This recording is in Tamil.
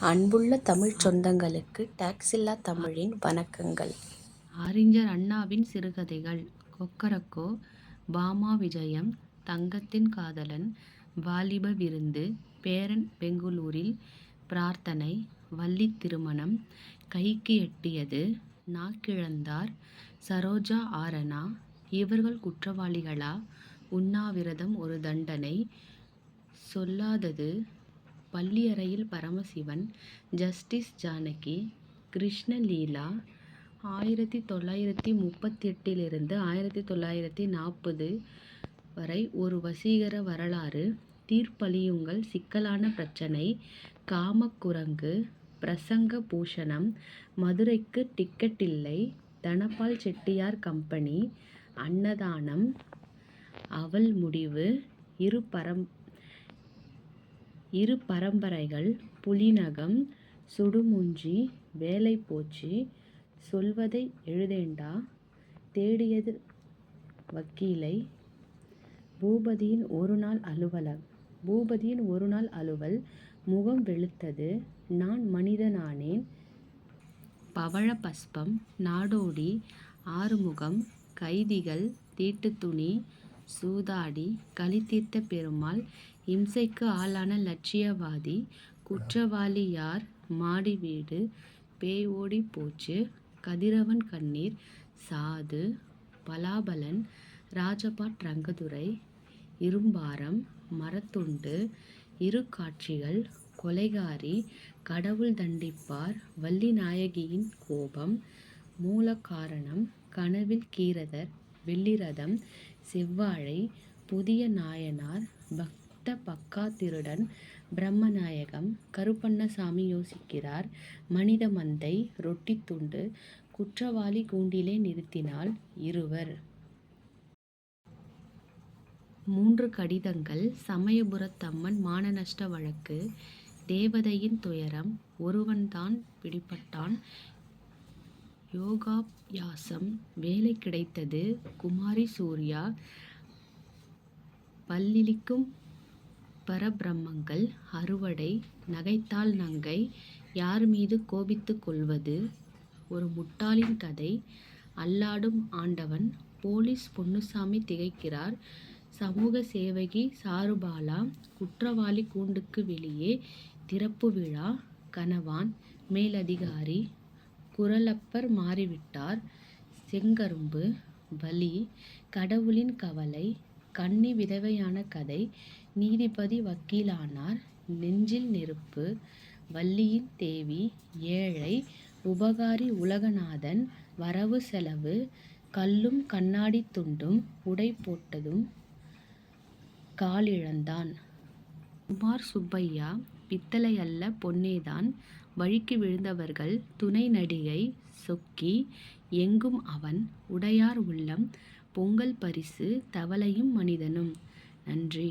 அன்புள்ள தமிழ் சொந்தங்களுக்கு டாக்ஸில்லா தமிழின் வணக்கங்கள். அறிஞர் அண்ணாவின் சிறுகதைகள் கொக்கரக்கோ பாமா விஜயம் தங்கத்தின் காதலன் வாலிப விருந்து பேரன் பெங்களூரில் பிரார்த்தனை வள்ளி திருமணம் கைக்கு எட்டியது நாக்கிழந்தார் சரோஜா ஆரனா இவர்கள் குற்றவாளிகளா உண்ணாவிரதம் ஒரு தண்டனை சொல்லாதது பள்ளியறையில் பரமசிவன் ஜஸ்டிஸ் ஜானகி கிருஷ்ணலீலா ஆயிரத்தி தொள்ளாயிரத்தி முப்பத்தெட்டிலிருந்து ஆயிரத்தி தொள்ளாயிரத்தி நாற்பது வரை ஒரு வசீகர வரலாறு. தீர்ப்பளியுங்கள் சிக்கலான பிரச்சனை காமக்குரங்கு பிரசங்க பூஷணம் மதுரைக்கு டிக்கெட் இல்லை தனபால் செட்டியார் கம்பெனி அன்னதானம் அவள் முடிவு இரு பரம் இரு பரம்பரைகள் புலிநகம் சுடுமூஞ்சி வேலை போச்சு சொல்வதை எழுதேண்டா தேடியது வக்கீலை. பூபதியின் ஒரு நாள் அலுவலம் பூபதியின் ஒரு நாள் அலுவல் முகம் வெளுத்தது. நான் மனிதனானேன். பவழ பஸ்பம் நாடோடி ஆறுமுகம் கைதிகள் தீட்டுத்துணி சூதாடி கலிதீர்த்த பெருமாள் இம்சைக்கு ஆளான லட்சியவாதி குற்றவாளி யார் மாடி வீடு பேய் ஓடி போச்சு கதிரவன் கண்ணீர் சாது பலாபலன் ராஜபாட் ரங்கதுரை இரும்பாரம் மரத்துண்டு இரு காட்சிகள் கொலைகாரி கடவுள் தண்டிப்பார் வள்ளிநாயகியின் கோபம் மூல காரணம் கனவில் கீரதர் வெள்ளிரதம் செவ்வாழை புதிய நாயனார் பக்த பக்கா திருடன் பிரம்மநாயகம் கருப்பண்ணசாமி யோசிக்கிறார் மனித மந்தை ரொட்டித் துண்டு குற்றவாளி கூண்டிலே நிறுத்தினால் இருவர். மூன்று கடிதங்கள் சமயபுரத்தம்மன் மானநஷ்ட வழக்கு தேவதையின் துயரம் ஒருவன்தான் பிடிபட்டான் யோகாபியாசம் வேலை கிடைத்தது குமாரி சூர்யா. பல்லிழிக்கும் பரபிரம்மங்கள் அறுவடை நகைத்தாள் நங்கை யார் மீது கோபித்து கொள்வது? ஒரு முட்டாளின் கதை. அல்லாடும் ஆண்டவன் போலீஸ் பொன்னுசாமி திகைக்கிறார். சமூக சேவகி சாருபாலா குற்றவாளி கூண்டுக்கு வெளியே திறப்பு விழா கனவான் மேலதிகாரி குரலப்பர் மாறிவிட்டார் செங்கரும்பு வலி கடவுளின் கவலை கன்னி விதவையான கதை நீதிபதி வக்கீலானார் நெஞ்சில் நெருப்பு வள்ளியின் தேவி ஏழை உபகாரி உலகநாதன் வரவு செலவு கல்லும் கண்ணாடி துண்டும் உடை போட்டதும் காலிழந்தான். குமார் சுப்பையா பித்தளை அல்ல பொன்னேதான் வழிக்கு விழுந்தவர்கள் துணை நடிகை சொக்கி எங்கும் அவன் உடையார் உள்ளம் பொங்கல் பரிசு தவளையும் மனிதனும். நன்றி